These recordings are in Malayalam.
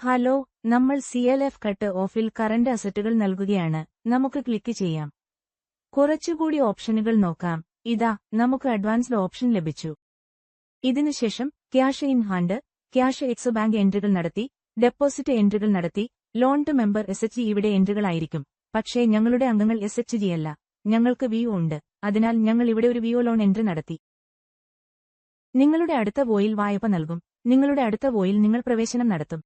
ഹലോ നമ്മൾ സി എൽ എഫ് കട്ട് ഓഫിൽ കറന്റ് അസറ്റുകൾ നൽകുകയാണ്. നമുക്ക് ക്ലിക്ക് ചെയ്യാം. കുറച്ചുകൂടി ഓപ്ഷനുകൾ നോക്കാം. ഇതാ നമുക്ക് അഡ്വാൻസ്ഡ് ഓപ്ഷൻ ലഭിച്ചു. ഇതിനുശേഷം cash in hand cash ex bank എൻട്രികൾ നടത്തി ഡെപ്പോസിറ്റ് എൻട്രികൾ നടത്തി loan to member S H ഇവിടെ എൻട്രികളായിരിക്കും. പക്ഷേ ഞങ്ങളുടെ അംഗങ്ങൾ എസ് എച്ച് ജി അല്ല. ഞങ്ങൾക്ക് വിഒ ഉണ്ട്. അതിനാൽ ഞങ്ങൾ ഇവിടെ ഒരു വിഒ ലോൺ എൻട്രി നടത്തി. നിങ്ങളുടെ അടുത്ത വോയിൽ വായ്പ നൽകും. നിങ്ങളുടെ അടുത്ത വോയിൽ നിങ്ങൾ പ്രവേശനം നടത്തും.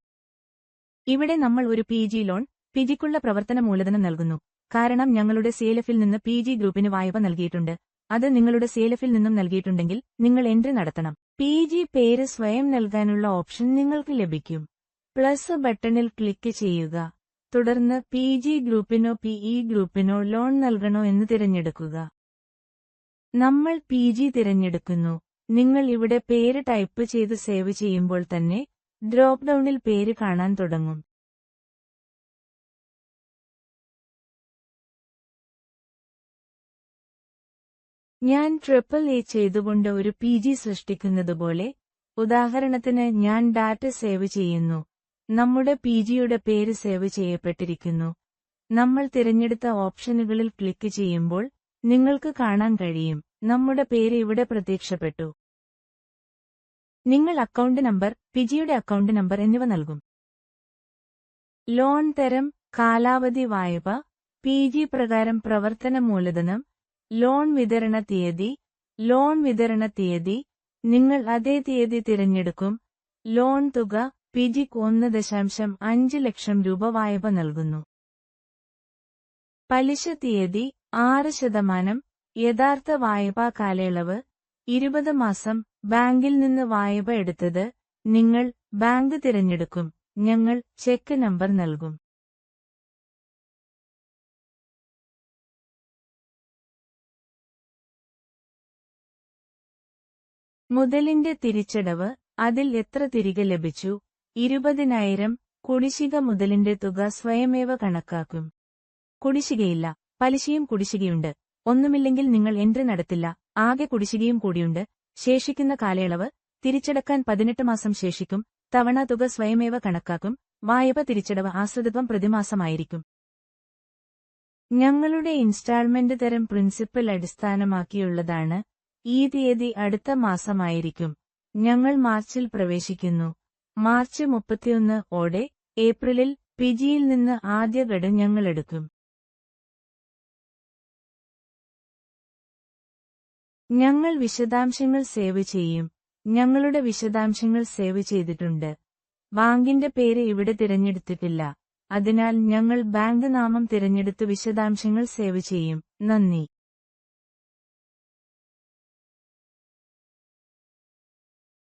ഇവിടെ നമ്മൾ ഒരു പി ജി ലോൺ പിജിക്കുള്ള പ്രവർത്തന മൂലധനം നൽകുന്നു. കാരണം ഞങ്ങളുടെ സേലഫിൽ നിന്ന് പി ജി ഗ്രൂപ്പിന് വായ്പ നൽകിയിട്ടുണ്ട്. അത് നിങ്ങളുടെ സേലഫിൽ നിന്നും നൽകിയിട്ടുണ്ടെങ്കിൽ നിങ്ങൾ എൻട്രി നടത്തണം. പി ജി പേര് സ്വയം നൽകാനുള്ള ഓപ്ഷൻ നിങ്ങൾക്ക് ലഭിക്കും. പ്ലസ് ബട്ടണിൽ ക്ലിക്ക് ചെയ്യുക. തുടർന്ന് പി ജി ഗ്രൂപ്പിനോ പിഇ ഗ്രൂപ്പിനോ ലോൺ നൽകണോ എന്ന് തിരഞ്ഞെടുക്കുക. നമ്മൾ പി ജി തിരഞ്ഞെടുക്കുന്നു. നിങ്ങൾ ഇവിടെ പേര് ടൈപ്പ് ചെയ്ത് സേവ് ചെയ്യുമ്പോൾ തന്നെ ഡ്രോപ്പ് ഡൌണിൽ പേര് കാണാൻ തുടങ്ങും. ഞാൻ ട്രിപ്പിൾ എ ചെയ്തുകൊണ്ട് ഒരു പി ജി സൃഷ്ടിക്കുന്നതുപോലെ ഉദാഹരണത്തിന് ഞാൻ ഡാറ്റ സേവ് ചെയ്യുന്നു. നമ്മുടെ പി ജിയുടെ പേര് സേവ് ചെയ്യപ്പെട്ടിരിക്കുന്നു. നമ്മൾ തിരഞ്ഞെടുത്ത ഓപ്ഷനുകളിൽ ക്ലിക്ക് ചെയ്യുമ്പോൾ നിങ്ങൾക്ക് കാണാൻ കഴിയും. നമ്മുടെ പേര് ഇവിടെ പ്രത്യക്ഷപ്പെട്ടു. നിങ്ങൾ അക്കൗണ്ട് നമ്പർ പിജിയുടെ അക്കൗണ്ട് നമ്പർ എന്നിവ നൽകും. ലോൺ തരം കാലാവധി വായ്പ പി ജി പ്രകാരം പ്രവർത്തന മൂലധനം ലോൺ വിതരണ തീയതി ലോൺ വിതരണ തീയതി നിങ്ങൾ അതേ തീയതി തിരഞ്ഞെടുക്കും ലോൺ തുക പി ജിക്ക് ഒന്ന് ദശാംശം അഞ്ച് ലക്ഷം രൂപ വായ്പ നൽകുന്നു. പലിശ തീയതി ആറ് ശതമാനം യഥാർത്ഥ വായ്പാ കാലയളവ് ഇരുപത് മാസം ബാങ്കിൽ നിന്ന് വായ്പ എടുത്തത് നിങ്ങൾ ബാങ്ക് തിരഞ്ഞെടുക്കും. ഞങ്ങൾ ചെക്ക് നമ്പർ നൽകും. മുതലിന്റെ തിരിച്ചടവ് അതിൽ എത്ര തിരികെ ലഭിച്ചു? ഇരുപതിനായിരം കുടിശ്ശിക മുതലിന്റെ തുക സ്വയമേവ കണക്കാക്കും. കുടിശ്ശികയില്ല. പലിശയും കുടിശ്ശികയുണ്ട്. ഒന്നുമില്ലെങ്കിൽ നിങ്ങൾ എൻട്രി നടത്തില്ല. ആകെ കുടിശ്ശികയും കൂടിയുണ്ട്. ശേഷിക്കുന്ന കാലയളവ് തിരിച്ചടക്കാൻ പതിനെട്ട് മാസം ശേഷിക്കും തവണ തുക സ്വയമേവ കണക്കാക്കും വായ്പ തിരിച്ചടവ് ആശ്രിതത്വം പ്രതിമാസമായിരിക്കും. ഞങ്ങളുടെ ഇൻസ്റ്റാൾമെന്റ് തരം പ്രിൻസിപ്പൽ അടിസ്ഥാനമാക്കിയുള്ളതാണ് ഈ തീയതി അടുത്ത മാസമായിരിക്കും. ഞങ്ങൾ മാർച്ചിൽ പ്രവേശിക്കുന്നു. മാർച്ച് മുപ്പത്തിയൊന്ന് ഓടെ ഏപ്രിലിൽ പിജിയിൽ നിന്ന് ആദ്യ ഘടം ഞങ്ങൾ ഞങ്ങൾ വിശദാംശങ്ങൾ സേവ് ചെയ്യും. ഞങ്ങളുടെ വിശദാംശങ്ങൾ സേവ് ചെയ്തിട്ടുണ്ട്. ബാങ്കിന്റെ പേര് ഇവിടെ തിരഞ്ഞെടുത്തിട്ടില്ല. അതിനാൽ ഞങ്ങൾ ബാങ്ക് നാമം തിരഞ്ഞെടുത്ത് വിശദാംശങ്ങൾ സേവ് ചെയ്യും. നന്ദി.